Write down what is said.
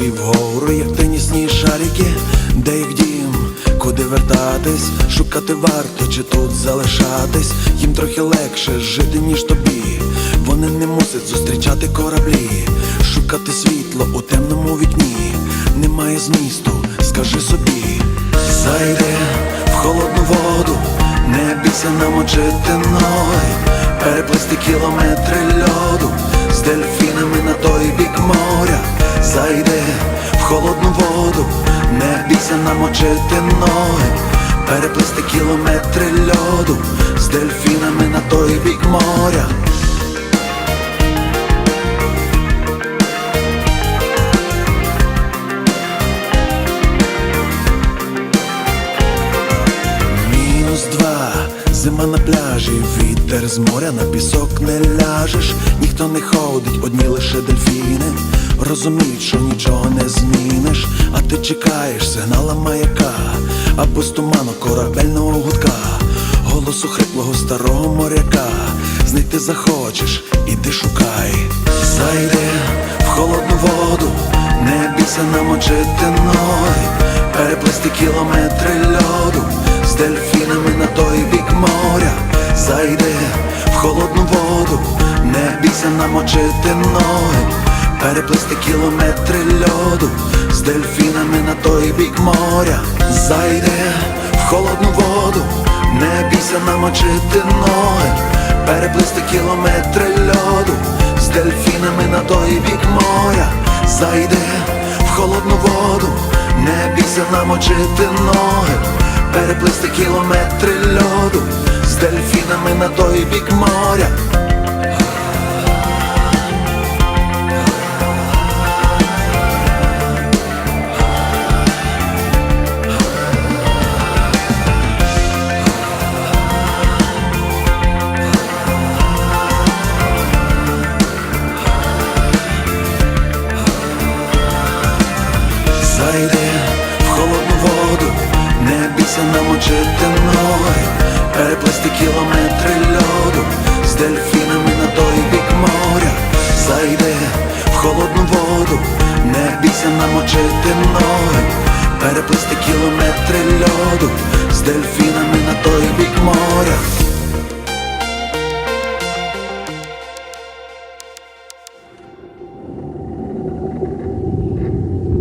свій вгору, як тенісні шарики, де їх дім, куди вертатись, шукати варто чи тут залишатись, їм трохи легше жити, ніж тобі. Вони не мусять зустрічати кораблі, шукати світло у темному вікні. Немає змісту, скажи собі, зайди в холодну воду, не бійся намочити ноги, переплисти кілометри льоду з дельфінами на той бік моря. Зайди в холодну воду, не бійся намочити ноги, переплисти кілометри льоду з дельфінами на той бік моря. Зима на пляжі, вітер з моря на пісок не ляжеш, ніхто не ходить, одні лише дельфіни. Розуміють, що нічого не зміниш, а ти чекаєш сигнала маяка, або з туману корабельного гудка, голосу хриплого старого моряка. Знайти захочеш, іди шукай, зайди в холодну воду, не бійся намочити ноги, переплисти кілометри льоду з дельфінами Зайди в холодну воду, не бійся намочити ноги, переплисти кілометри льоду з дельфінами на той бік моря. Зайди в холодну воду, не бійся намочити ноги, переплисти кілометри льоду з дельфінами на той бік моря. Зайди в холодну воду, не бійся намочити ноги, переплисти кілометри льоду з дельфінами на той бік моря. Зайди в холодну воду, не бійся намочити ноги, воду, не бійся намочити ноги, переплисти кілометри льоду. З дельфінами на той бік моря.